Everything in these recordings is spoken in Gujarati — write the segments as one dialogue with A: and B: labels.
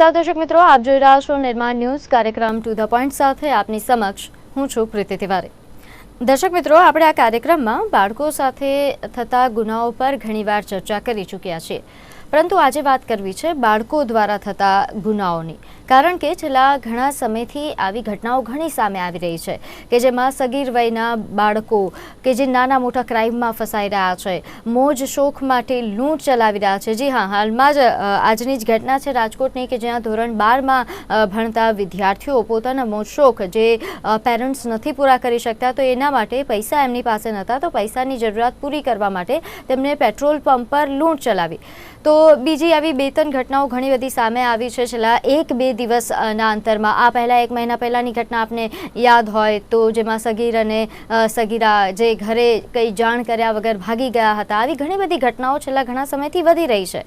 A: નમસ્કાર દર્શક મિત્રો, આપ જોઈ રહ્યા છો નિર્માણ ન્યૂઝ કાર્યક્રમ ટુ ધ પોઈન્ટ સાથે આપની સમક્ષ હું છું પ્રીતિ તિવારી. દર્શક મિત્રો, આપણે આ કાર્યક્રમમાં બાળકો સાથે થતા ગુનાઓ પર ઘણીવાર ચર્ચા કરી ચૂક્યા છીએ. પરંતુ આજે વાત કરવી છે બાળકો દ્વારા થતા ગુનાઓની. કારણ કે છેલ્લા ઘણા સમયથી આવી ઘટનાઓ ઘણી સામે આવી રહી છે કે જેમાં સગીર વયના બાળકો કે જે નાના મોટા ક્રાઇમમાં ફસાઈ રહ્યા છે, મોજ શોખ માટે લૂંટ ચલાવી રહ્યા છે. જી હા, હાલમાં જ આજની જ ઘટના છે રાજકોટની કે જ્યાં ધોરણ બારમાં ભણતા વિદ્યાર્થીઓ પોતાના મોજ શોખ જે પેરેન્ટ્સ નથી પૂરા કરી શકતા તો એના માટે પૈસા એમની પાસે નહોતા તો પૈસાની જરૂરિયાત પૂરી કરવા માટે તેમણે પેટ્રોલ પંપ પર લૂંટ ચલાવી. તો બીજી આવી બે ત્રણ ઘટનાઓ ઘણી બધી સામે આવી છે. છેલ્લા એક બે દિવસના અંતરમાં. આ પહેલાં એક મહિના પહેલાંની ઘટના આપને યાદ હોય તો જેમાં સગીર અને સગીરા જે ઘરે કંઈ જાણ કર્યા વગર ભાગી ગયા હતા. આવી ઘણી બધી ઘટનાઓ છેલ્લા ઘણા સમયથી વધી રહી છે.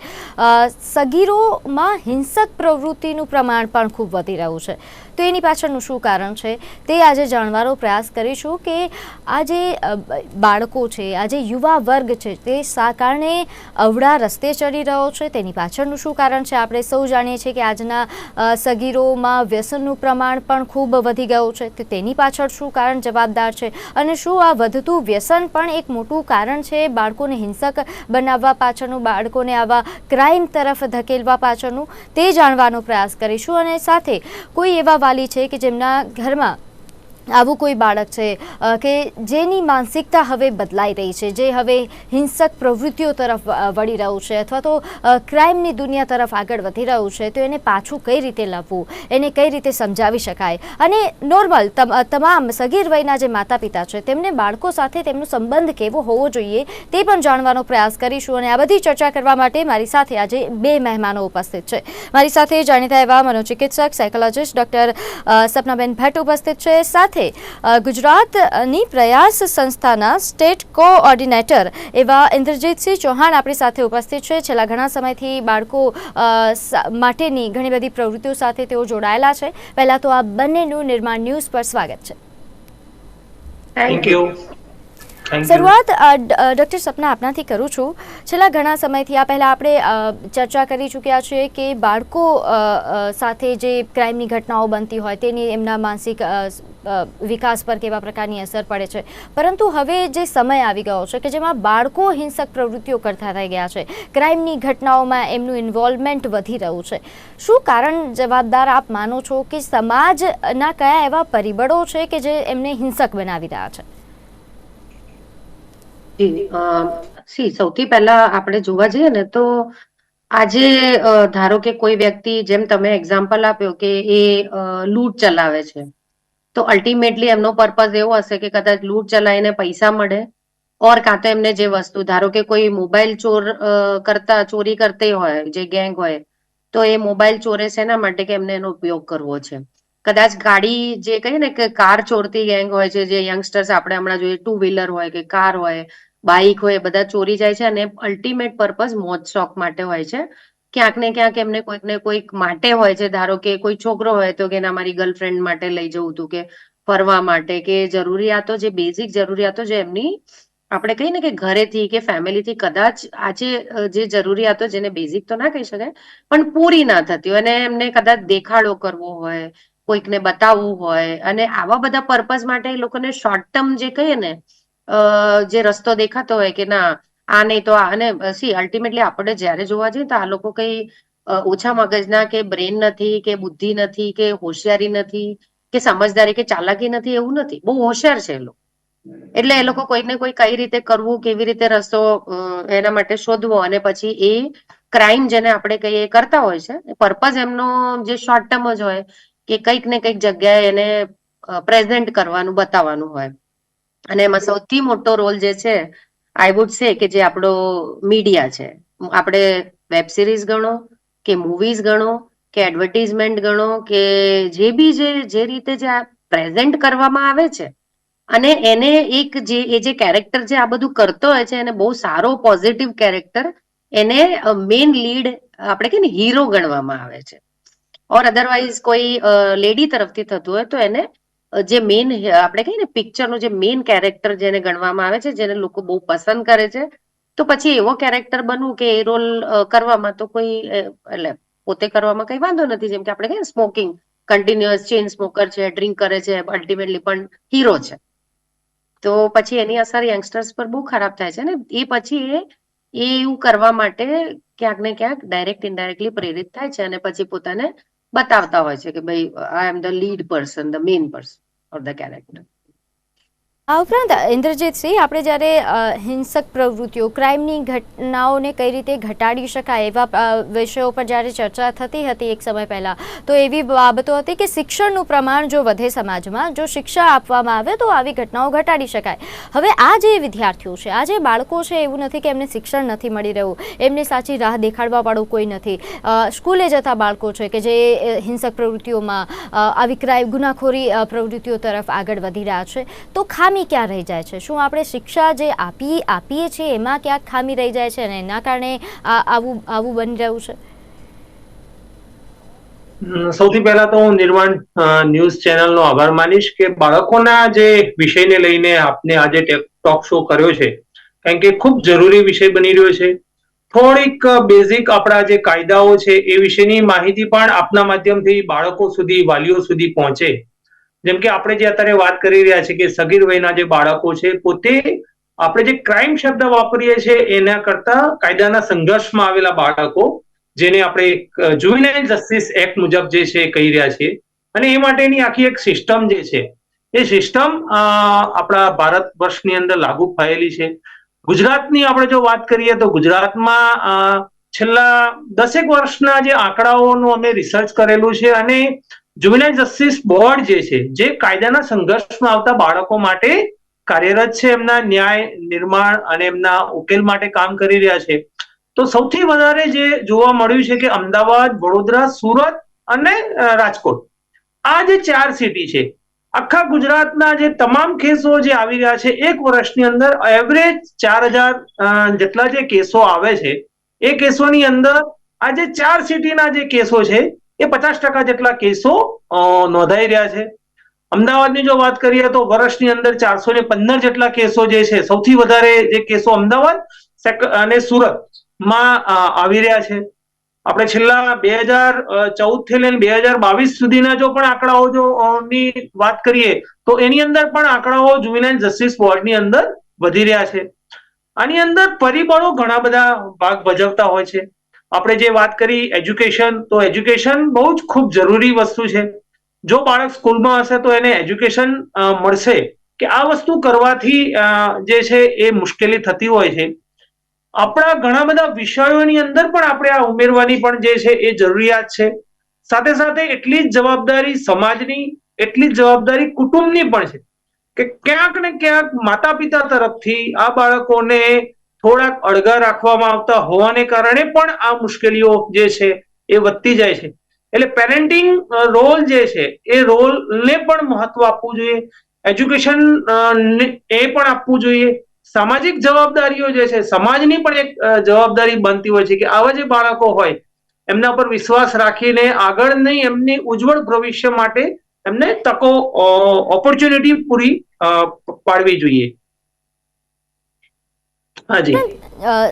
A: સગીરોમાં હિંસક પ્રવૃત્તિનું પ્રમાણ પણ ખૂબ વધી રહ્યું છે. તો એની પાછળનું શું કારણ છે? તે આજે જાણવાનો પ્રયાસ કરીશું કે આ જે બાળકો છે, આ જે યુવા વર્ગ છે, તે શા કારણે અવળા રસ્તે ચડી રહ્યો છે? તેની પાછળનું શું કારણ છે? આપણે સૌ જાણીએ છીએ કે આજના સગીરોમાં વ્યસનનું પ્રમાણ પણ ખૂબ વધી ગયું છે. તો તેની પાછળ શું કારણ જવાબદાર છે? અને શું આ વધતું વ્યસન પણ એક મોટું કારણ છે બાળકોને હિંસક બનાવવા પાછળનું, બાળકોને આવા ક્રાઇમ તરફ ધકેલવા પાછળનું? તે જાણવાનો પ્રયાસ કરીશું અને સાથે કોઈ એવા વાલી છે કે જેમના ઘરમાં આવું કોઈ બાળક છે કે જેની માનસિકતા હવે બદલાઈ રહી છે, જે હવે હિંસક પ્રવૃત્તિઓ તરફ વળી રહ્યું છે અથવા તો ક્રાઇમની દુનિયા તરફ આગળ વધી રહ્યું છે, તો એને પાછું કઈ રીતે લાવવું? એને કઈ રીતે સમજાવી શકાય? અને નોર્મલ તમામ સગીર વયના જે માતા પિતા છે, તેમને બાળકો સાથે તેમનો સંબંધ કેવો હોવો જોઈએ તે પણ જાણવાનો પ્રયાસ કરીશું અને આ બધી ચર્ચા કરવા માટે મારી સાથે આજે બે મહેમાનો ઉપસ્થિત છે. મારી સાથે જાણીતા એવા મનોચિકિત્સક, સાયકોલોજિસ્ટ ડૉક્ટર સપનાબેન ભટ્ટ ઉપસ્થિત છે. સાથે ગુજરાતની પ્રયાસ સંસ્થાના સ્ટેટ કોઓર્ડિનેટર એવા ઇન્દ્રજીતસિંહ ચૌહાણ આપણી સાથે ઉપસ્થિત છે. છેલ્લા ઘણા સમયથી બાળકો માટેની ઘણી બધી પ્રવૃત્તિઓ સાથે તેઓ જોડાયેલા છે. પહેલાં તો આ બંનેનું નિર્માણ ન્યૂઝ પર સ્વાગત છે.
B: થેન્ક યુ
A: શરૂઆત ડૉક્ટર સપના આપનાથી કરું છું. છેલ્લા ઘણા સમયથી આ પહેલાં આપણે ચર્ચા કરી ચૂક્યા છીએ કે બાળકો સાથે જે ક્રાઇમની ઘટનાઓ બનતી હોય તેની એમના માનસિક વિકાસ પર કેવા પ્રકારની અસર પડે છે. પરંતુ હવે જે સમય આવી ગયો છે કે જેમાં બાળકો હિંસક પ્રવૃત્તિઓ કરતા થઈ ગયા છે. ક્રાઇમની ઘટનાઓમાં એમનું ઇન્વોલ્વમેન્ટ વધી રહ્યું છે. શું કારણ જવાબદાર આપ માનો છો કે સમાજના કયા એવા પરિબળો છે કે જે એમને હિંસક બનાવી રહ્યા છે?
C: જી સી, સૌથી પહેલા આપણે જોવા જઈએ ને તો આજે ધારો કે કોઈ વ્યક્તિ જેમ તમે એક્ઝામ્પલ આપ્યો કે એ લૂંટ ચલાવે છે, તો અલ્ટિમેટલી એમનો પર્પઝ એવો હશે કે કદાચ લૂંટ ચલાવીને પૈસા મળે ઓર કાં તો એમને જે વસ્તુ, ધારો કે કોઈ મોબાઈલ ચોર કરતા, ચોરી કરતી હોય, જે ગેંગ હોય, તો એ મોબાઈલ ચોરે એના માટે કે એમને એનો ઉપયોગ કરવો છે. કદાચ ગાડી જે કહીએ ને કે કાર ચોરતી ગેંગ હોય છે, જે યંગસ્ટર્સ આપણે હમણાં જોઈએ ટુ વ્હીલર હોય કે કાર હોય બાઇક હોય બધા ચોરી જાય છે અને અલ્ટિમેટ પર્પઝ મોજ શોખ માટે હોય છે. ક્યાંક ને ક્યાંક એમને કોઈક ને કોઈક માટે હોય છે. ધારો કે કોઈ છોકરો હોય તો કે ના મારી ગર્લફ્રેન્ડ માટે લઈ જવું હતું કે ફરવા માટે કે જરૂરિયાતો જે બેઝિક જરૂરિયાતો જે એમની આપણે કહીએ ને કે ઘરેથી કે ફેમિલીથી કદાચ આજે જે જરૂરિયાતો જેને બેઝિક તો ના કહી શકાય, પણ પૂરી ના થતી હોય અને એમને કદાચ દેખાડો કરવો હોય, કોઈકને બતાવવું હોય અને આવા બધા પર્પઝ માટે એ લોકોને શોર્ટ ટર્મ જે કહીએ ને જે રસ્તો દેખાતો હોય કે ના, આ નહીં તો આ. અને સી અલ્ટિમેટલી આપણે જ્યારે જોવા જઈએ તો આ લોકો કઈ ઓછા મગજના કે બ્રેન નથી કે બુદ્ધિ નથી કે હોશિયારી નથી કે સમજદારી કે ચાલાકી નથી એવું નથી. બહુ હોશિયાર છે એ લોકો. એટલે એ લોકો કોઈને કોઈ કઈ રીતે કરવું, કેવી રીતે રસ્તો એના માટે શોધવો અને પછી એ ક્રાઇમ જેને આપણે કહીએ કરતા હોય છે. પર્પઝ એમનો જે શોર્ટ ટર્મ જ હોય કે કંઈક ને કંઈક જગ્યાએ એને પ્રેઝન્ટ કરવાનું, બતાવવાનું હોય. અને એમાં સૌથી મોટો રોલ જે છે આઈ વુડ સે કે જે આપણો મીડિયા છે. આપણે વેબ સિરીઝ ગણો, કે મૂવીઝ ગણો, કે એડવર્ટીઝમેન્ટ ગણો, કે જે બી જે જે રીતે જે પ્રેઝન્ટ કરવામાં આવે છે, અને એને એક જે, એ જે કેરેક્ટર જે આ બધું કરતો હોય છે, એને બહુ સારો પોઝિટિવ કેરેક્ટર એને મેઇન લીડ આપણે કે હીરો ગણવામાં આવે છે. ઓર અધરવાઇઝ કોઈ લેડી તરફથી થતું હોય તો એને જે મેઇન આપણે કહીએ ને પિક્ચરનું જે મેઇન કેરેક્ટર જેને ગણવામાં આવે છે, જેને લોકો બહુ પસંદ કરે છે, તો પછી એવો કેરેક્ટર બનવું કે એ રોલ કરવામાં તો કોઈ એટલે પોતે કરવામાં કઈ વાંધો નથી. જેમ કે આપણે કહીએ સ્મોકિંગ કન્ટિન્યુઅસ ચેઇન સ્મોકર છે ડ્રિંક કરે છે અલ્ટિમેટલી પણ હીરો છે. તો પછી એની અસર યંગસ્ટર્સ પર બહુ ખરાબ થાય છે ને. એ પછી એ એવું કરવા માટે ક્યાંક ને ક્યાંક ડાયરેક્ટ ઇનડાયરેક્ટલી પ્રેરિત થાય છે અને પછી પોતાને બતાવતા હોય છે કે ભાઈ I am the lead person the main person or the character
A: આ ઉપરાંત ઇન્દ્રજીતસિંહ આપણે જ્યારે હિંસક પ્રવૃત્તિઓ, ક્રાઇમની ઘટનાઓને કઈ રીતે ઘટાડી શકાય એવા વિષયો પર જ્યારે ચર્ચા થતી હતી એક સમય પહેલાં, તો એવી બાબતો હતી કે શિક્ષણનું પ્રમાણ જો વધે સમાજમાં, જો શિક્ષા આપવામાં આવે તો આવી ઘટનાઓ ઘટાડી શકાય. હવે આ જે વિદ્યાર્થીઓ છે, આ જે બાળકો છે, એવું નથી કે એમને શિક્ષણ નથી મળી રહ્યું, એમને સાચી રાહ દેખાડવાવાળું કોઈ નથી. સ્કૂલે જતા બાળકો છે કે જે હિંસક પ્રવૃત્તિઓમાં આવી ક્રાઇમ, ગુનાખોરી પ્રવૃત્તિઓ તરફ આગળ વધી રહ્યા છે, તો ખામી ક્યાં રહી જાય છે? શું આપણે શિક્ષા જે આપી, આપીએ છીએ, એમાં ક્યાંક ખામી રહી જાય છે અને એના કારણે આવું આવું બની રહ્યું છે?
B: સૌથી પહેલા તો હું નિર્માણ ન્યૂઝ ચેનલનો આભાર માનીશ કે બાળકોના જે વિષયને લઈને આપને આજે ટોક શો કર્યો છે, કારણ કે ખૂબ જરૂરી વિષય બની રહ્યો છે. થોડીક બેઝિક આપણા જે કાયદાઓ છે, એ વિશેની માહિતી પણ આપના માધ્યમથી બાળકો સુધી, વાલીઓ સુધી પહોંચે. જેમ કે આપણે જે અત્યારે વાત કરી રહ્યા છીએ કે સગીર વયના જે બાળકો છે, પોતે આપણે જે ક્રાઇમ શબ્દ વાપરીએ છીએ, એના કરતા કાયદાના સંઘર્ષમાં આવેલા બાળકો, જેને આપણે જુવિનાઇલ જસ્ટિસ એક્ટ મુજબ જે છે કહી રહ્યા છીએ. અને એ માટેની આખી એક સિસ્ટમ જે છે, એ સિસ્ટમ આપણા ભારત વર્ષની અંદર લાગુ થયેલી છે. ગુજરાતની આપણે જો વાત કરીએ તો ગુજરાતમાં છેલ્લા દસેક વર્ષના જે આંકડાઓનું અમે રિસર્ચ કરેલું છે અને જુવિનાઇલ જસ્ટિસ બોર્ડ જે છે, જે કાયદાના સંઘર્ષમાં આવતા બાળકો માટે કાર્યરત છે, એમના ન્યાય, નિર્માણ અને એમના ઉકેલ માટે કામ કરી રહ્યા છે. તો સૌથી વધારે જે જોવા મળ્યું છે કે અમદાવાદ, વડોદરા, સુરત અને રાજકોટ. આ જે ચાર સિટી છે, આખા ગુજરાતના જે તમામ કેસો જે આવી રહ્યા છે, એક વર્ષની અંદર એવરેજ ચાર હજાર જેટલા જે કેસો આવે છે, એ કેસોની અંદર આ જે ચાર સિટીના જે કેસો છે એ પચાસ ટકા જેટલા કેસો નોંધાઈ રહ્યા છે. અમદાવાદની જો વાત કરીએ તો વર્ષની અંદર ચારસો ને પંદર જેટલા કેસો જે છે, સૌથી વધારે જે કેસો અમદાવાદ અને સુરતમાં માં આવી રહ્યા છે. આપણે છેલ્લા બે હજાર ચૌદથી લઈને બે હજાર બાવીસ સુધીના જો પણ આંકડાઓ જો ની વાત કરીએ, તો એની અંદર પણ આંકડાઓ જુવિનાઇલ જસ્ટિસ બોર્ડની અંદર વધી રહ્યા છે. આની અંદર પરિબળો ઘણા બધા ભાગ ભજવતા હોય છે. આપણે જે વાત કરી એજ્યુકેશન તો એજ્યુકેશન બહુ જ ખૂબ જરૂરી વસ્તુ છે. જો બાળક સ્કૂલમાં હશે તો એને એજ્યુકેશન મળશે. કે આ વસ્તુ કરવાથી જે છે એ મુશ્કેલી થતી હોય છે. આપણા ઘણા બધા વિષયોની અંદર પણ આપણે આ ઉમેરવાની પણ જે છે એ જરૂરિયાત છે. સાથે સાથે એટલી જ જવાબદારી સમાજની, એટલી જ જવાબદારી કુટુંબની પણ છે. કે ક્યાંક ને ક્યાંક માતા પિતા તરફથી આ બાળકોને થોડાક અળગા રાખવામાં આવતા હોવાને કારણે પણ આ મુશ્કેલીઓ જે છે એ વધતી જાય છે. એટલે પેરેન્ટિંગ રોલ જે છે એ રોલને પણ મહત્વ આપવું જોઈએ. એજ્યુકેશન એ પણ આપવું જોઈએ. સામાજિક જવાબદારીઓ જે છે, સમાજની પણ એક જવાબદારી બનતી હોય છે કે આવા જે બાળકો હોય, એમના પર વિશ્વાસ રાખીને આગળની એમની ઉજ્જવળ ભવિષ્ય માટે એમને તકો ઓપોર્ચ્યુનિટી પૂરી પાડવી જોઈએ.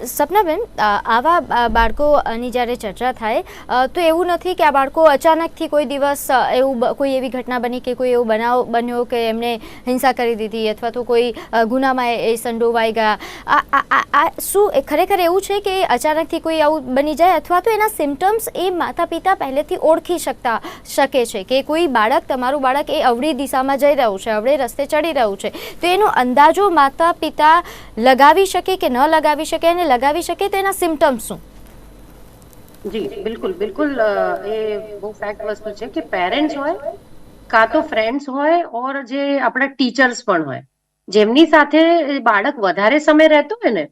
A: સપનાબેન આવા બાળકોની જ્યારે ચર્ચા થાય તો એવું નથી કે આ બાળકો અચાનકથી કોઈ દિવસ એવું કોઈ એવી ઘટના બની કે કોઈ એવો બનાવ બન્યો કે એમને હિંસા કરી દીધી અથવા તો કોઈ ગુનામાં એ- સંડોવાઈ ગયા. આ શું ખરેખર એવું છે કે અચાનકથી કોઈ આવું બની જાય અથવા તો એના સિમ્ટમ્સ એ માતા પિતા પહેલેથી ઓળખી શકતા, શકે છે કે કોઈ બાળક, તમારું બાળક એ અવળી દિશામાં જઈ રહ્યું છે, અવળે રસ્તે ચડી રહ્યું છે. તો એનો અંદાજો માતા પિતા લગાવી શકે કે ન લગાવી શકે અને લગાવી શકે તો એના સિમ્ટમ્સ શું?
C: જી, બિલકુલ બિલકુલ એ બહુ ફેક્ટ વસ્તુ છે કે પેરેન્ટ્સ હોય, કાં તો ફ્રેન્ડ્સ હોય, ઓર જે આપણા ટીચર્સ પણ હોય, જેમની સાથે બાળક વધારે સમય રહેતો હોય ને,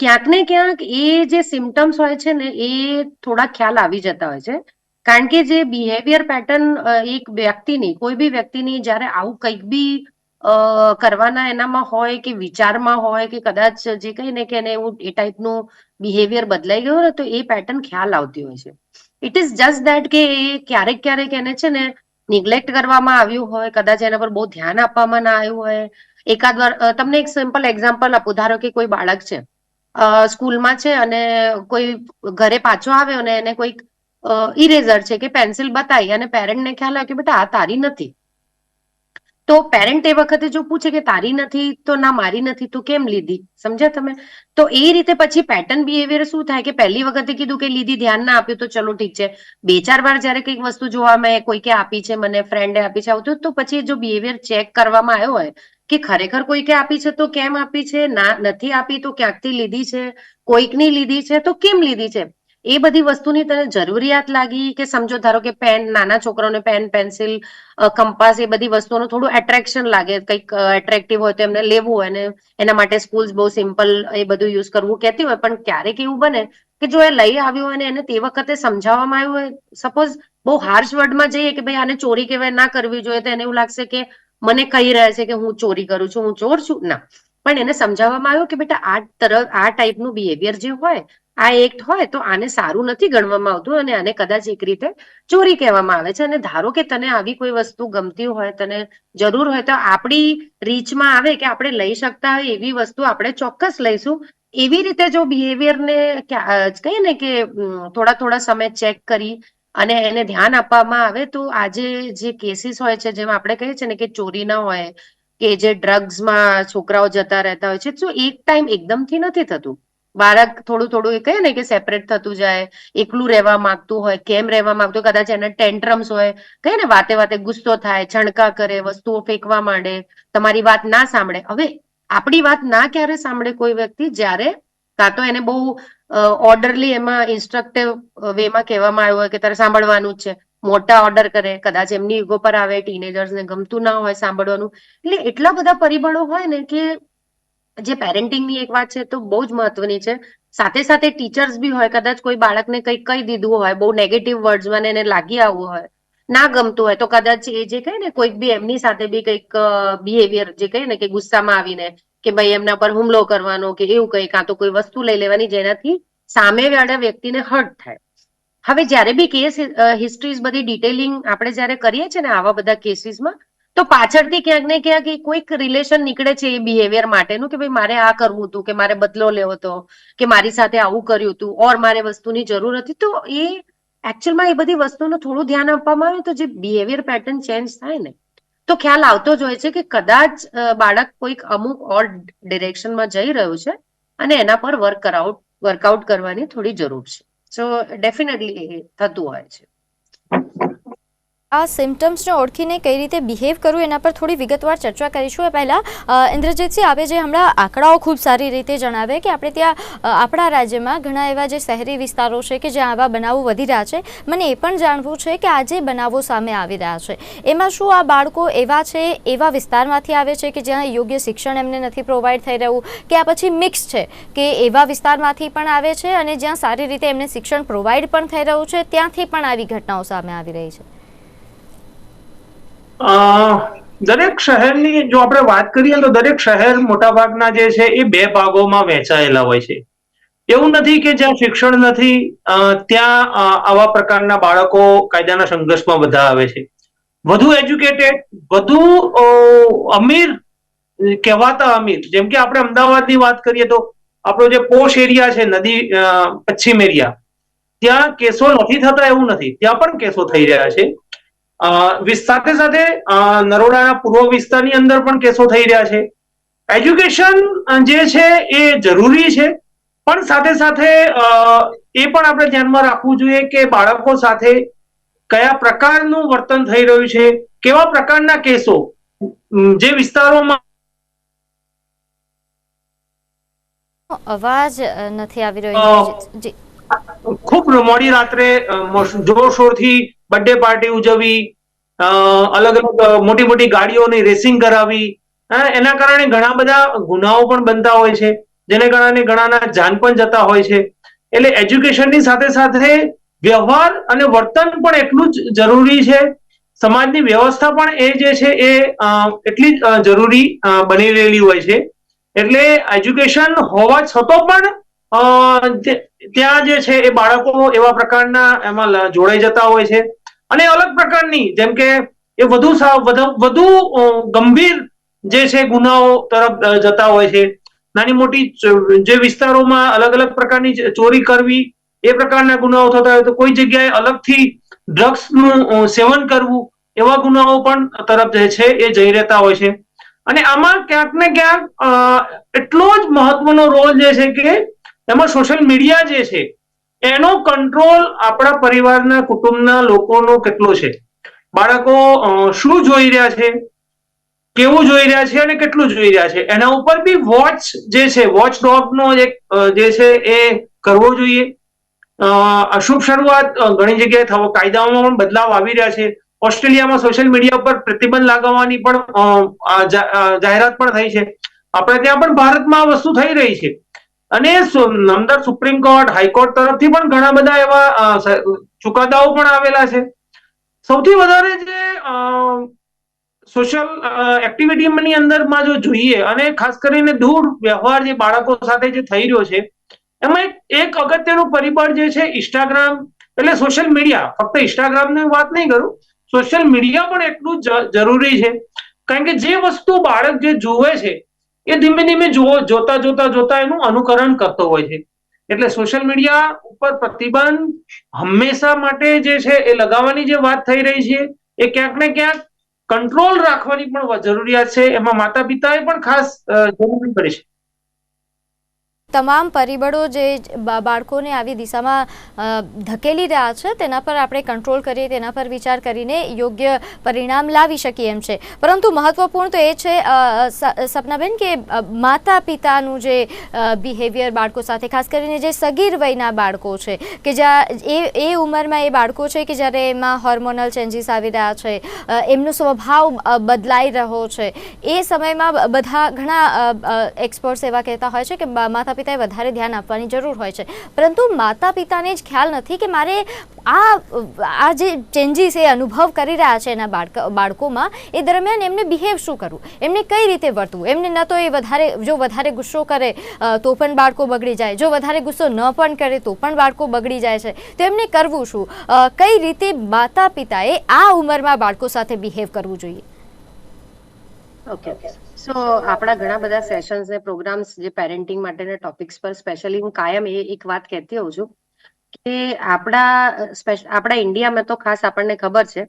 C: ક્યાંક ને ક્યાંક એ જે સિમ્ટમ્સ હોય છે ને, એ થોડા ખ્યાલ આવી જતા હોય છે. કારણ કે જે બિહેવિયર પેટર્ન એક વ્યક્તિની, કોઈ બી વ્યક્તિની જ્યારે આવું કંઈક બી કરવાના એનામાં હોય કે વિચારમાં હોય કે કદાચ જે કઈ ને કે એને એવું એ ટાઈપનું બિહેવિયર બદલાઈ ગયું ને, તો એ પેટર્ન ખ્યાલ આવતી હોય છે. ઇટ ઇઝ જસ્ટ દેટ કે એ ક્યારેક ક્યારેક એને છે ને નિગ્લેક્ટ કરવામાં આવ્યું હોય, કદાચ એના પર બહુ ધ્યાન આપવામાં ના આવ્યું હોય. એકાદ વાર તમને એક સિમ્પલ એક્ઝામ્પલ આપું. ધારો કે કોઈ બાળક છે સ્કૂલમાં છે અને કોઈ ઘરે પાછો આવ્યો ને એને કોઈક ઇરેઝર છે કે પેન્સિલ બતાવી અને પેરેન્ટને ખ્યાલ આવે કે બેટા આ તારી નથી. તો પેરેન્ટ એ વખતે જો પૂછે કે તારી નથી, તો ના, મારી નથી, તું કેમ લીધી? સમજ્યા તમે? તો એ રીતે પછી પેટર્ન બિહેવિયર શું થાય કે પહેલી વખતે કીધું કે લીધી, ધ્યાન ના આપ્યું, તો ચલો ઠીક છે. બે, ચાર વાર જ્યારે કંઈક વસ્તુ જોવા મેં કોઈકે આપી છે, મને ફ્રેન્ડે આપી છે આવતું તો પછી જો બિહેવિયર ચેક કરવામાં આવ્યો હોય કે ખરેખર કોઈકે આપી છે, તો કેમ આપી છે? ના, નથી આપી, તો ક્યાંકથી લીધી છે? કોઈકની લીધી છે, તો કેમ લીધી છે? એ બધી વસ્તુની તને જરૂરિયાત લાગી કે સમજો, ધારો કે પેન, નાના છોકરાઓને પેન, પેન્સિલ કંપાસ એ બધી વસ્તુઓનું થોડું એટ્રેક્શન લાગે, કંઈક એટ્રેક્ટિવ હોય તો એમને લેવું હોય અને એના માટે સ્કૂલ્સ બહુ સિમ્પલ એ બધું યુઝ કરવું કહેતી હોય. પણ ક્યારેક એવું બને કે જો એ લઈ આવ્યું હોય અને એને તે વખતે સમજાવવામાં આવ્યું હોય સપોઝ બહુ હાર્શ વર્ડમાં જઈએ કે ભાઈ આને ચોરી કહેવાય ના કરવી જોઈએ તો એને એવું લાગશે કે મને કહી રહ્યા છે કે હું ચોરી કરું છું, હું ચોર છું? ના. પણ એને સમજાવવામાં આવ્યું કે બેટા આ તરફ, આ ટાઈપનું બિહેવિયર જે હોય, આ એક્ટ હોય, તો આને સારું નથી ગણવામાં આવતું અને આને કદાચ એક રીતે ચોરી કહેવામાં આવે છે. અને ધારો કે તને આવી કોઈ વસ્તુ ગમતી હોય, તને જરૂર હોય, તો આપણી રીચમાં આવે કે આપણે લઈ શકતા હોય એવી વસ્તુ આપણે ચોક્કસ લઈશું. એવી રીતે જો બિહેવિયરને કહીએ ને કે થોડા થોડા સમય ચેક કરી અને એને ધ્યાન આપવામાં આવે, તો આજે જે કેસીસ હોય છે, જેમ આપણે કહીએ છીએ ને કે ચોરીના હોય કે જે ડ્રગ્સમાં છોકરાઓ જતા રહેતા હોય છે. તો એક ટાઈમ એકદમથી નથી થતું. બાળક થોડું થોડું એ કહે ને કે સેપરેટ થતું જાય, એકલું રહેવા માંગતું હોય, કેમ રહેવા માંગતું હોય, કદાચ એના ટેન્ટ્રમ્સ હોય, કહે ને વાતે વાતે ગુસ્સો થાય, છણકા કરે, વસ્તુઓ ફેંકવા માંડે, તમારી વાત ના સાંભળે. હવે, આપણી વાત ના ક્યારે સાંભળે કોઈ વ્યક્તિ? જ્યારે કાં તો એને બહુ ઓર્ડરલી એમાં ઇન્સ્ટ્રક્ટિવ વેમાં કહેવામાં આવ્યું હોય કે તારે સાંભળવાનું જ છે. મોટા ઓર્ડર કરે, કદાચ એમની ઈગો પર આવે ટીનેજર્સને ગમતું ના હોય સાંભળવાનું. એટલે એટલા બધા પરિબળો હોય ને કે જે પેરેન્ટિંગની એક વાત છે તો બહુ જ મહત્વની છે. સાથે સાથે ટીચર્સ બી હોય, કદાચ કોઈ બાળકને કંઈક કહી દીધું હોય, બહુ નેગેટિવ વર્ડ્સમાં એને લાગી આવવું હોય, ના ગમતું હોય, તો કદાચ એ જે કહે ને, કોઈક બી એમની સાથે બી કંઈક બિહેવિયર જે કહે ને કે ગુસ્સામાં આવીને કે ભાઈ એમના પર હુમલો કરવાનો કે એવું કંઈ કાં તો કોઈ વસ્તુ લઈ લેવાની જેનાથી સામે વાળા વ્યક્તિને હર્ટ થાય. હવે જ્યારે બી કેસ હિસ્ટ્રીઝ બધી ડિટેલિંગ આપણે જ્યારે કરીએ છીએ ને આવા બધા કેસીસમાં, તો પાછળથી ક્યાંક ને ક્યાંક કોઈક રિલેશન નીકળે છે એ બિહેવિયર માટેનું કે ભાઈ મારે આ કરવું હતું, કે મારે બદલો લેવો હતો, કે મારી સાથે આવું કર્યું હતું ઓર મારે વસ્તુની જરૂર હતી. તો એ એકચ્યુઅલમાં એ બધી વસ્તુનું થોડું ધ્યાન આપવામાં આવે તો જે બિહેવિયર પેટર્ન ચેન્જ થાય ને, તો ખ્યાલ આવતો જ હોય છે કે કદાચ બાળક કોઈક અમુક ઓર ડિરેક્શનમાં જઈ રહ્યું છે અને એના પર વર્ક કરાઉટ વર્કઆઉટ કરવાની થોડી જરૂર છે. સો ડેફિનેટલી થતું હોય છે.
A: આ સિમ્ટમ્સને ઓળખીને કઈ રીતે બિહેવ કરવું એના પર થોડી વિગતવાર ચર્ચા કરીશું. એ પહેલાં ઇન્દ્રજીતસિંહ આપે જે હમણાં આંકડાઓ ખૂબ સારી રીતે જણાવે કે આપણે ત્યાં આપણા રાજ્યમાં ઘણા એવા જે શહેરી વિસ્તારો છે કે જ્યાં આવા બનાવો વધી રહ્યા છે. મને એ પણ જાણવું છે કે આજે બનાવો સામે આવી રહ્યા છે, એમાં શું આ બાળકો એવા છે, એવા વિસ્તારમાંથી આવે છે કે જ્યાં યોગ્ય શિક્ષણ એમને નથી પ્રોવાઈડ થઈ રહ્યું, કે આ પછી મિક્સ છે, કે એવા વિસ્તારમાંથી પણ આવે છે અને જ્યાં સારી રીતે એમને શિક્ષણ પ્રોવાઈડ પણ થઈ રહ્યું છે, ત્યાંથી પણ આવી ઘટનાઓ સામે આવી રહી છે.
B: દરેક શહેરની જો આપણે વાત કરીએ તો દરેક શહેર મોટાભાગના જે છે એ બે ભાગોમાં વહેંચાયેલા હોય છે. એવું નથી કે જ્યાં શિક્ષણ નથી ત્યાં આવા પ્રકારના બાળકો કાયદાના સંઘર્ષમાં બધા આવે છે. વધુ એજ્યુકેટેડ, વધુ અમીર, કહેવાતા અમીર, જેમ કે આપણે અમદાવાદની વાત કરીએ તો આપણો જે પોશ એરિયા છે, નદી પશ્ચિમ એરિયા, ત્યાં કેસો નથી થતા એવું નથી. ત્યાં પણ કેસો થઈ રહ્યા છે. સાથે સાથે નરોડાના પૂર્વ વિસ્તારની અંદર પણ કેસો થઈ રહ્યા છે. એજ્યુકેશન જે છે એ જરૂરી છે પણ સાથે સાથે એ પણ આપણે ધ્યાનમાં રાખવું જોઈએ કે બાળકો સાથે કયા પ્રકારનું વર્તન થઈ રહ્યું છે કેવા પ્રકારના કેસો જે વિસ્તારોમાં
A: અવાજ નથી આવી રહ્યો. જી.
B: ખૂબ મોડી રાત્રે જોરશોરથી બર્થડે પાર્ટી ઉજવવી અલગ અલગ મોટી મોટી ગાડીઓની રેસિંગ કરાવી એના કારણે ઘણા બધા ગુનાઓ પણ બનતા હોય છે, જેને કારણે ઘણાના જાન પણ જતા હોય છે. એટલે એજ્યુકેશનની સાથે સાથે વ્યવહાર અને વર્તન પણ એટલું જ જરૂરી છે. સમાજની વ્યવસ્થા પણ એ જે છે એ એટલી જ જરૂરી બની રહેલી હોય છે. એટલે એજ્યુકેશન હોવા છતાં પણ ત્યાં જે છે એ બાળકો એવા પ્રકારના એમાં જોડાઈ જતા હોય છે. અને અલગ પ્રકારની જેમ કે એ વધુ વધુ ગંભીર જે છે ગુનાઓ તરફ જતા હોય છે. નાની મોટી જે વિસ્તારોમાં અલગ અલગ પ્રકારની ચોરી કરવી, એ પ્રકારના ગુનાઓ થતા હોય તો કોઈ જગ્યાએ અલગથી ડ્રગ્સનું સેવન કરવું, એવા ગુનાઓ પણ તરફ જે છે એ જઈ રહેતા હોય છે. અને આમાં ક્યાંક ને ક્યાંક એટલો જ મહત્વનો રોલ જે છે કે એમાં સોશિયલ મીડિયા જે છે, એનો કંટ્રોલ આપણા પરિવારના, કુટુંબના લોકોનો કેટલો છે? બાળકો શું જોઈ રહ્યા છે? કેવું જોઈ રહ્યા છે અને કેટલું જોઈ રહ્યા છે? એના ઉપર બી વોચ જે છે વોચ ડોગનો એક જે છે એ કરવો જોઈએ. અશુભ શરૂઆત ઘણી જગ્યાએ થવો, કાયદાઓમાં પણ બદલાવ આવી રહ્યા છે. ઓસ્ટ્રેલિયામાં સોશિયલ મીડિયા પર પ્રતિબંધ લગાવવાની પણ જાહેરાત પણ થઈ છે. આપણે ત્યાં પણ ભારતમાં આ વસ્તુ થઈ રહી છે. અને નામદાર સુપ્રીમ કોર્ટ, હાઈકોર્ટ તરફથી પણ ઘણા બધા એવા ચુકાદાઓ પણ આવેલા છે. સૌથી વધારે જે સોશિયલ એક્ટિવિટીની અંદરમાં જો જોઈએ અને ખાસ કરીને દૂર વ્યવહાર જે બાળકો સાથે જે થઈ રહ્યો છે, એમાં એક અગત્યનું પરિબળ જે છે ઇન્સ્ટાગ્રામ એટલે સોશિયલ મીડિયા. ફક્ત ઇન્સ્ટાગ્રામની વાત નહીં કરું, સોશિયલ મીડિયા પણ એટલું જરૂરી છે. કારણ કે જે વસ્તુ બાળક જે જુએ છે એ ધીમે ધીમે જુઓ, જોતા જોતા જોતા એનું અનુકરણ કરતો હોય છે. એટલે સોશિયલ મીડિયા ઉપર પ્રતિબંધ હંમેશા માટે જે છે એ લગાવવાની જે વાત થઈ રહી છે, એ ક્યાંક ને ક્યાંક કંટ્રોલ રાખવાની પણ જરૂરિયાત છે. એમાં માતા પિતાએ પણ ખાસ જરૂરી પડે છે.
A: તમામ પરિબળો જે બાળકોને આવી દિશામાં ધકેલી રહ્યા છે, તેના પર આપણે કંટ્રોલ કરીએ, તેના પર વિચાર કરીને યોગ્ય પરિણામ લાવી શકીએ એમ છે. પરંતુ મહત્વપૂર્ણ તો એ છે સપનાબેન, કે માતા પિતાનું જે બિહેવિયર બાળકો સાથે, ખાસ કરીને જે સગીર વયના બાળકો છે, કે જ્યાં એ એ ઉંમરમાં એ બાળકો છે કે જ્યારે એમાં હોર્મોનલ ચેન્જીસ આવી રહ્યા છે એમનો સ્વભાવ બદલાઈ રહ્યો છે, એ સમયમાં બધા ઘણા એક્સપર્ટ્સ એવા કહેતા હોય છે કે માતા પિતાએ વધારે ધ્યાન આપવાની જરૂર હોય છે. પરંતુ માતા પિતાને જ ખ્યાલ નથી કે મારે આ આ જે ચેન્જીસ એ અનુભવ કરી રહ્યા છે એના બાળક, બાળકોમાં, એ દરમિયાન એમને બિહેવ શું કરવું? એમને કઈ રીતે વર્તવું? એમને ન તો એ વધારે, જો વધારે ગુસ્સો કરે તો પણ બાળકો બગડી જાય. જો વધારે ગુસ્સો ન પણ કરે, તો પણ બાળકો બગડી જાય છે. તો એમને કરવું શું? કઈ રીતે માતા પિતાએ આ ઉંમરમાં બાળકો સાથે બિહેવ કરવું જોઈએ?
C: ઓકે સો આપણા ઘણા બધા સેશન્સ ને પ્રોગ્રામ્સ જે પેરેન્ટિંગ માટેના ટોપિક્સ પર સ્પેશિયલી હું કાયમ એ એક વાત કહેતી હોઉં છું કે આપણા આપણા ઇન્ડિયામાં તો ખાસ આપણને ખબર છે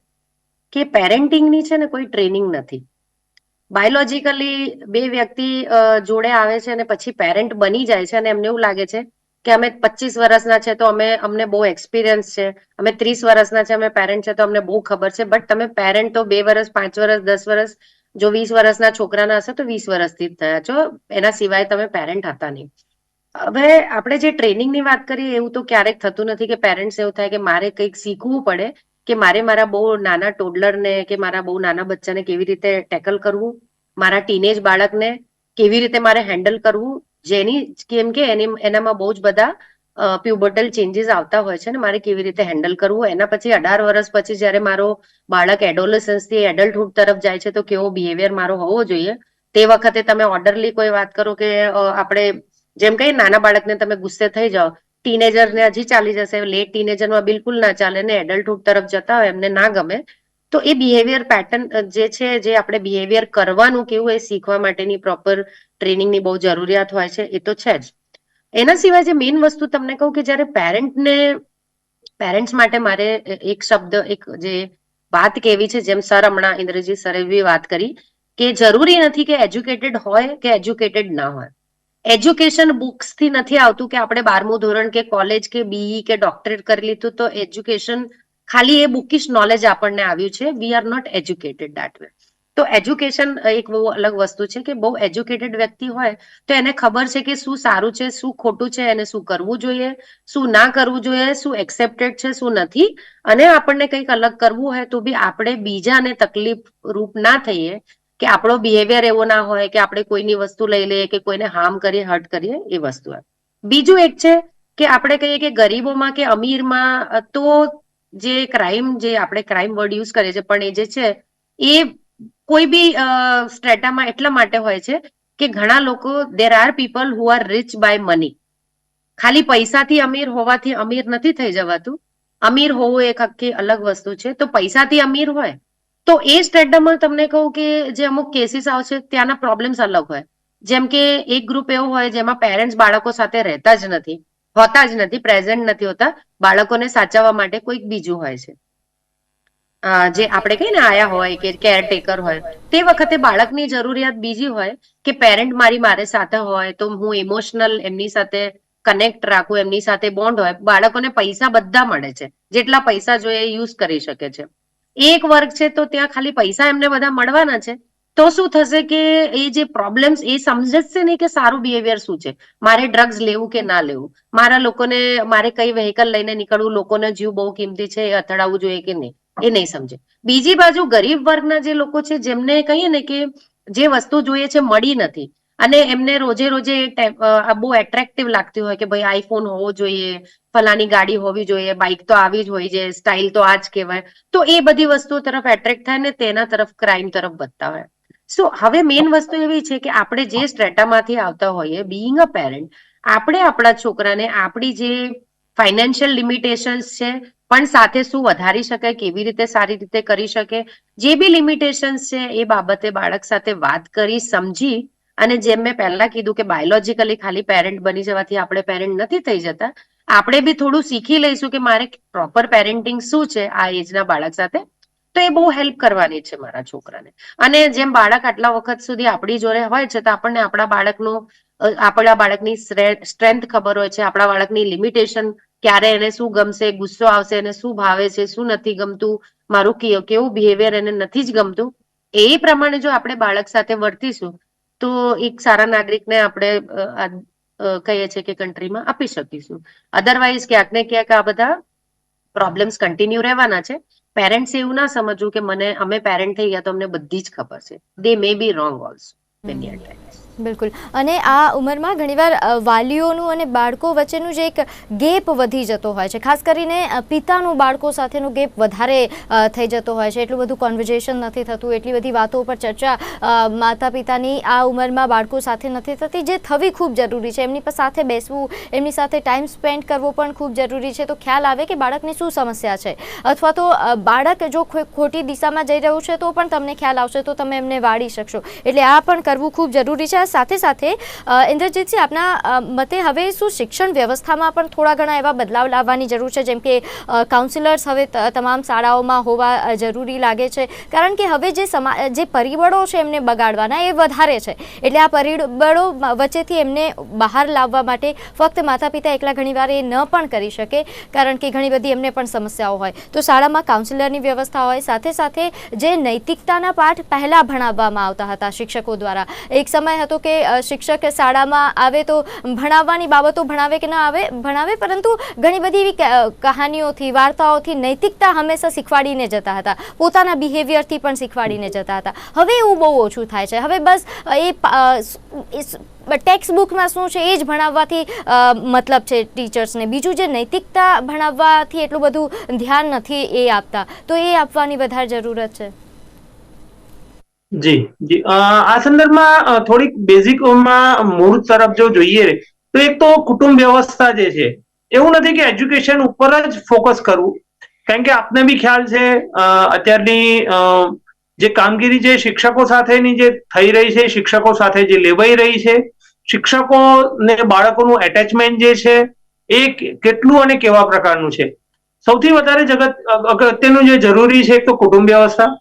C: કે પેરેન્ટિંગની છે ને કોઈ ટ્રેનિંગ નથી. બાયોલોજીકલી બે વ્યક્તિ જોડે આવે છે અને પછી પેરેન્ટ બની જાય છે અને એમને એવું લાગે છે કે અમે પચીસ વર્ષના છે તો અમે, અમને બહુ એક્સપિરિયન્સ છે. અમે ત્રીસ વર્ષના છે, અમે પેરેન્ટ છે તો અમને બહુ ખબર છે. બટ તમે પેરેન્ટ તો બે વર્ષ, પાંચ વર્ષ, દસ વર્ષ જો વીસ વર્ષના છોકરાના હશે તો વીસ વર્ષથી જ થયા. છો એના સિવાય તમે પેરેન્ટ હતા નહીં. હવે આપણે જે ટ્રેનિંગની વાત કરીએ, એવું તો ક્યારેક થતું નથી કે પેરેન્ટ્સ એવું થાય કે મારે કંઈક શીખવું પડે કે મારે મારા બહુ નાના ટોડલરને કે મારા બહુ નાના બચ્ચાને કેવી રીતે ટેકલ કરવું, મારા ટીનેજ બાળકને કેવી રીતે મારે હેન્ડલ કરવું, જેની, કેમ કે એની, એનામાં બહુ જ બધા પ્યુબર્ટલ ચેન્જીસ આવતા હોય છે ને, મારે કેવી રીતે હેન્ડલ કરવું? એના પછી અઢાર વર્ષ પછી જ્યારે મારો બાળક એડોલસન્સથી એડલ્ટહુડ તરફ જાય છે, તો કેવો બિહેવિયર મારો હોવો જોઈએ? તે વખતે તમે ઓર્ડરલી કોઈ વાત કરો કે આપણે જેમ કહીએ નાના બાળકને તમે ગુસ્સે થઈ જાઓ ટીનેજર ને હજી ચાલી જશે લેટ ટીનેજરમાં બિલકુલ ના ચાલે ને એડલ્ટહુડ તરફ જતા હોય, એમને ના ગમે. તો એ બિહેવિયર પેટર્ન જે છે, જે આપણે બિહેવિયર કરવાનું કેવું એ શીખવા માટેની પ્રોપર ટ્રેનિંગની બહુ જરૂરિયાત હોય છે, એ તો છે જ. એના સિવાય જે મેઇન વસ્તુ તમને કહું કે જ્યારે પેરેન્ટને પેરેન્ટ્સ માટે મારે એક શબ્દ, એક જે વાત કેવી છે, જેમ સર હમણાં ઇન્દ્રજી સરે બી વાત કરી કે જરૂરી નથી કે એજ્યુકેટેડ હોય કે એજ્યુકેટેડ ના હોય. એજ્યુકેશન બુક્સથી નથી આવતું કે આપણે બારમું ધોરણ કે કોલેજ કે બીઈ કે ડોક્ટરેટ કરી લીધું તો એજ્યુકેશન ખાલી એ બુકિશ નોલેજ આપણને આવ્યું છે. We are not educated that way તો એજ્યુકેશન એક બહુ અલગ વસ્તુ છે કે બહુ એજ્યુકેટેડ વ્યક્તિ હોય તો એને ખબર છે કે શું સારું છે, શું ખોટું છે એને શું કરવું જોઈએ, શું ના કરવું જોઈએ, શું એક્સેપ્ટેડ છે, શું નથી. અને આપણને કંઈક અલગ કરવું હોય તો બી આપણે બીજાને તકલીફ રૂપ ના થઈએ કે આપણો બિહેવિયર એવો ના હોય કે આપણે કોઈની વસ્તુ લઈ લઈએ કે કોઈને હાર્મ કરીએ હર્ટ કરીએ એ વસ્તુ બીજું એક છે કે આપણે કહીએ કે ગરીબોમાં કે અમીરમાં તો જે ક્રાઇમ જે આપણે ક્રાઇમ વર્ડ યુઝ કરીએ છીએ પણ એ જે છે એ કોઈ બી સ્ટ્રેટામાં એટલા માટે હોય છે કે ઘણા લોકો there are people who are rich by money ખાલી પૈસાથી અમીર હોવાથી અમીર નથી થઈ જવાતું. અમીર હોવું એક આખી અલગ વસ્તુ છે. તો પૈસાથી અમીર હોય, તો એ સ્ટેટમાં તમને કહું કે જે અમુક કેસીસ આવશે ત્યાંના પ્રોબ્લેમ્સ અલગ હોય. જેમ કે એક ગ્રુપ એવો હોય જેમાં પેરેન્ટ્સ બાળકો સાથે રહેતા જ નથી, હોતા જ નથી પ્રેઝન્ટ નથી હોતા, બાળકોને સાચવવા માટે કોઈક બીજું હોય છે. જે આપણે કહીએ ને આયા હોય કે કેરટેકર હોય, તે વખતે બાળકની જરૂરિયાત બીજી હોય કે પેરેન્ટ મારી મારે સાથે હોય તો હું ઇમોશનલ એમની સાથે કનેક્ટ રાખું, એમની સાથે બોન્ડ હોય. બાળકોને પૈસા બધા મળે છે. જેટલા પૈસા જોઈએ યુઝ કરી શકે છે. એક વર્ગ છે તો ત્યાં ખાલી પૈસા એમને બધા મળવાના છે. તો શું થશે કે એ જે પ્રોબ્લેમ્સ એ સમજશે નહીં કે સારું બિહેવિયર શું છે? મારે ડ્રગ્સ લેવું કે ના લેવું? મારા લોકોને, મારે કઈ વેહિકલ લઈને નીકળવું? લોકોને જીવ બહુ કિંમતી છે, એ અથડાવવું જોઈએ કે નહીં? એ નહીં સમજે. બીજી બાજુ ગરીબ વર્ગના જે લોકો છે, જેમને કહીએ ને કે જે વસ્તુ જોઈએ છે, મળી નથી. અને એમને રોજે રોજે બહુ એટ્રેક્ટિવ લાગતી હોય કે ભાઈ આઈફોન હોવો જોઈએ ફલાની ગાડી હોવી જોઈએ બાઇક તો આવી જ હોય છે સ્ટાઇલ તો આ જ કહેવાય. તો એ બધી વસ્તુઓ તરફ એટ્રેક્ટ થાય ને તેના તરફ ક્રાઇમ તરફ વધતા હોય. સો હવે મેઇન વસ્તુ એવી છે કે આપણે જે સ્ટ્રેટામાંથી આવતા હોઈએ બિઈંગ અ પેરેન્ટ આપણે આપણા છોકરાને આપણી જે ફાઇનાન્શિયલ લિમિટેશન્સ છે પણ સાથે શું વધારી શકાય કેવી રીતે સારી રીતે કરી શકે, જે બી લિમિટેશન્સ છે એ બાબતે બાળક સાથે વાત કરી, સમજી અને જેમ મેં પહેલા કીધું કે બાયોલોજીકલી ખાલી પેરેન્ટ બની જવાથી આપણે પેરેન્ટ નથી થઈ જતા, આપણે બી થોડું શીખી લઈશું કે મારે પ્રોપર પેરેન્ટિંગ શું છે આ એજના બાળક સાથે. તો એ બહુ હેલ્પ કરવાની છે મારા છોકરાને. અને જેમ બાળક આટલા વખત સુધી આપણી જોડે હોય છે તો આપણને આપણા બાળકનું આપણા બાળકની સ્ટ્રેન્થ ખબર હોય છે, આપણા બાળકની લિમિટેશન ક્યારે એને શું ગમશે, ગુસ્સો આવશે, એને શું ભાવે છે, શું નથી ગમતું, મારું કેવું બિહેવિયર એને નથી જ ગમતું, એ પ્રમાણે જો આપણે બાળક સાથે વર્તીશું, તો એક સારા નાગરિકને આપણે કહીએ છીએ કે કન્ટ્રીમાં આપી શકીશું. અધરવાઇઝ ક્યાંક ને ક્યાંક આ બધા પ્રોબ્લેમ્સ કન્ટિન્યુ રહેવાના છે. પેરેન્ટ્સ એવું ના સમજવું કે મને, અમે પેરેન્ટ થઈ ગયા તો અમને બધી જ ખબર છે. They may be wrong also many
A: બિલકુલ. અને આ ઉંમરમાં ઘણીવાર વાલીઓનું અને બાળકો વચ્ચેનું જે એક ગેપ વધી જતો હોય છે. ખાસ કરીને પિતાનું બાળકો સાથેનો ગેપ વધારે થઈ જતો હોય છે. એટલું બધું કોન્વર્ઝેશન નથી થતું, એટલી બધી વાતો ઉપર ચર્ચા માતા પિતાની આ ઉંમરમાં બાળકો સાથે નથી થતી, જે થવી ખૂબ જરૂરી છે. એમની સાથે બેસવું, એમની સાથે ટાઈમ સ્પેન્ડ કરવો પણ ખૂબ જરૂરી છે. તો ખ્યાલ આવે કે બાળકને શું સમસ્યા છે? અથવા તો બાળક જો ખોટી દિશામાં જઈ રહ્યું છે તો પણ તમને ખ્યાલ આવશે તો તમે એમને વાળી શકશો. એટલે આ પણ કરવું ખૂબ જરૂરી છે. સાથે સાથે ઇન્દ્રજીતસિંહ, આપના મતે હવે શું શિક્ષણ વ્યવસ્થામાં પણ થોડા ઘણા એવા બદલાવ લાવવાની જરૂર છે? જેમ કે કાઉન્સિલર્સ હવે તમામ શાળાઓમાં હોવા જરૂરી લાગે છે. કારણ કે હવે જે સમા, જે પરિબળો છે એમને બગાડવાના એ વધારે છે. એટલે આ પરિબળો વચ્ચેથી એમને બહાર લાવવા માટે ફક્ત માતા પિતા એકલા ઘણીવાર એ ન પણ કરી શકે, કારણ કે ઘણી બધી એમને પણ સમસ્યાઓ હોય. તો શાળામાં કાઉન્સિલરની વ્યવસ્થા હોય, સાથે સાથે જે નૈતિકતાના પાઠ પહેલાં ભણાવવામાં આવતા હતા શિક્ષકો દ્વારા. એક સમય હતો કે અ, શિક્ષક શાળામાં આવે તો ભણાવવાની બાબતો ભણાવે કે ના આવે? ભણાવે પરંતુ ઘણી બધી એવી કહાનીઓથી વાર્તાઓથી નૈતિકતા હંમેશા શીખવાડીને જતા હતા. પોતાના બિહેવિયરથી પણ શીખવાડીને જતા હતા. હવે એવું બહુ ઓછું થાય છે. હવે બસ એ ટેક્સ્ટ બુકમાં શું છે એ જ ભણાવવાથી મતલબ છે ટીચર્સને. બીજું જે નૈતિકતા ભણાવવાથી એટલું બધું ધ્યાન નથી એ આપતા. તો એ આપવાની વધારે જરૂરત છે.
B: જી જી. આ સંદર્ભમાં થોડીક બેઝિકમાં મૂળ તરફ જો જોઈએ, તો એક તો કુટુંબ વ્યવસ્થા જે છે, એવું નથી કે એજ્યુકેશન ઉપર જ ફોકસ કરવું. કારણ કે આપને બી ખ્યાલ છે અત્યારની જે કામગીરી જે શિક્ષકો સાથેની જે થઈ રહી છે, શિક્ષકો સાથે જે લેવાઈ રહી છે, શિક્ષકો ને બાળકોનું એટેચમેન્ટ જે છે, એ કેટલું અને કેવા પ્રકારનું છે? સૌથી વધારે જગત અગત્યનું જે જરૂરી છે એક તો કુટુંબ વ્યવસ્થા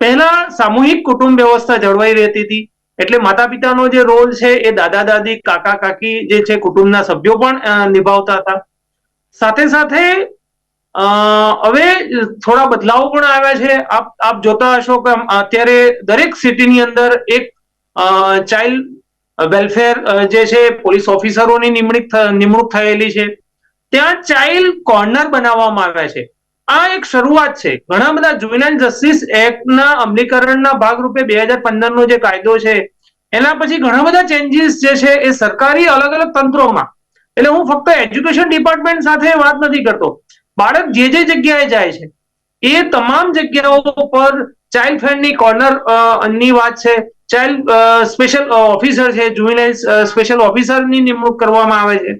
B: પહેલા સામૂહિક કુટુંબ વ્યવસ્થા જળવાઈ રહેતી હતી. એટલે માતા પિતાનો જે રોલ છે એ દાદા, દાદી, કાકા, કાકી જે છે કુટુંબના સભ્યો પણ નિભાવતા હતા. સાથે સાથે હવે થોડા બદલાવો પણ આવ્યા છે. આપ આપ જોતા હશો કે અત્યારે દરેક સિટીની અંદર એક ચાઇલ્ડ વેલફેર જે છે પોલીસ ઓફિસરોની નિમણૂક નિમણૂક થયેલી છે. ત્યાં ચાઇલ્ડ કોર્નર બનાવવામાં આવ્યા છે. આ એક શરૂઆત છે. ઘણા બધા જુવેનાઇલ જસ્ટિસ એક્ટના અમલીકરણના ભાગરૂપે બે હજાર પંદરનો જે કાયદો છે, એના પછી ઘણા બધા ચેન્જીસ જે છે એ સરકારી અલગ અલગ તંત્રોમાં. એટલે હું ફક્ત એજ્યુકેશન ડિપાર્ટમેન્ટ સાથે વાત નથી કરતો. બાળક જે જે જગ્યાએ જાય છે, એ તમામ જગ્યાઓ પર ચાઇલ્ડ ફ્રેન્ડની કોર્નરની વાત છે. ચાઇલ્ડ સ્પેશિયલ ઓફિસર છે જુવેનાઇલ સ્પેશિયલ ઓફિસરની નિમણૂક કરવામાં આવે છે.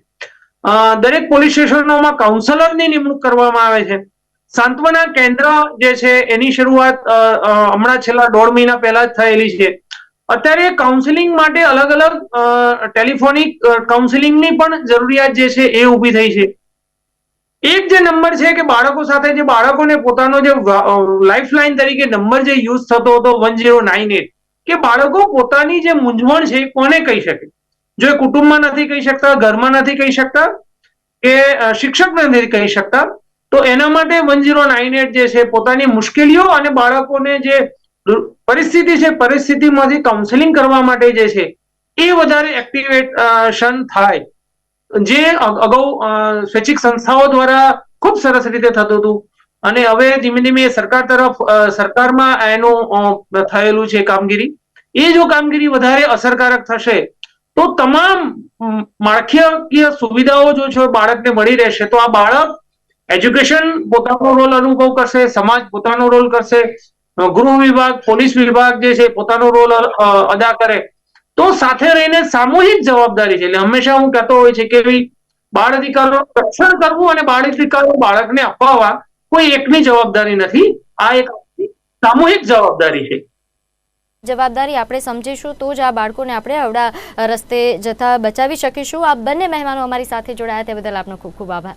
B: દરેક પોલીસ સ્ટેશનોમાં કાઉન્સેલરની નિમણૂક કરવામાં આવે છે. સાંત્વના કેન્દ્ર જે છે, એની શરૂઆત હમણાં છેલ્લા દોઢ મહિના પહેલા જ થયેલી છે. અત્યારે કાઉન્સિલિંગ માટે અલગ અલગ ટેલિફોનિક કાઉન્સિલિંગની પણ જરૂરિયાત જે છે, એ ઊભી થઈ છે. એક જે નંબર છે કે બાળકો સાથે જે બાળકોને પોતાનો જે લાઈફ લાઈન તરીકે નંબર જે યુઝ થતો હતો વન ઝીરો નાઇન એટ કે બાળકો પોતાની જે મૂંઝવણ છે કોને કહી શકે? જો એ કુટુંબમાં નથી કહી શકતા, ઘરમાં નથી કહી શકતા, કે શિક્ષક નથી કહી શકતા તો એના માટે વન ઝીરો નાઇન એટ જે છે, પોતાની મુશ્કેલીઓ અને બાળકોને જે પરિસ્થિતિ છે, પરિસ્થિતિમાંથી કાઉન્સેલિંગ કરવા માટે જે છે, એ વધારે એક્ટિવેશન થાય. જે અગાઉ સ્વૈચ્છિક સંસ્થાઓ દ્વારા ખૂબ સરસ રીતે થતું હતું. અને હવે ધીમે ધીમે સરકાર તરફ સરકારમાં એનું થયેલું છે કામગીરી. એ જો કામગીરી વધારે અસરકારક થશે, તો તમામ માળખાકીય સુવિધાઓ જો છે, બાળકને મળી રહેશે, તો આ બાળક એજ્યુકેશન પોતાનો રોલ અનુભવ કરશે, સમાજ પોતાનો રોલ કરશે ગૃહ વિભાગ, પોલીસ વિભાગ જે છે પોતાનો રોલ અદા કરે. તો સાથે રહીને સામૂહિક જવાબદારી છે. એટલે હંમેશા હું કહેતો હોય છે કે બાળ અધિકારો રક્ષણ કરવું અને બાળ અધિકારો બાળકને અપાવવા કોઈ એકની જવાબદારી નથી. આ એક સામૂહિક જવાબદારી છે.
A: જવાબદારી આપણે સમજીશું તો જ આ બાળકોને આપણે આવડા રસ્તે જતા બચાવી શકીશું. આ બંને મહેમાનો અમારી સાથે જોડાયા તે બદલ આપનો ખૂબ ખૂબ આભાર.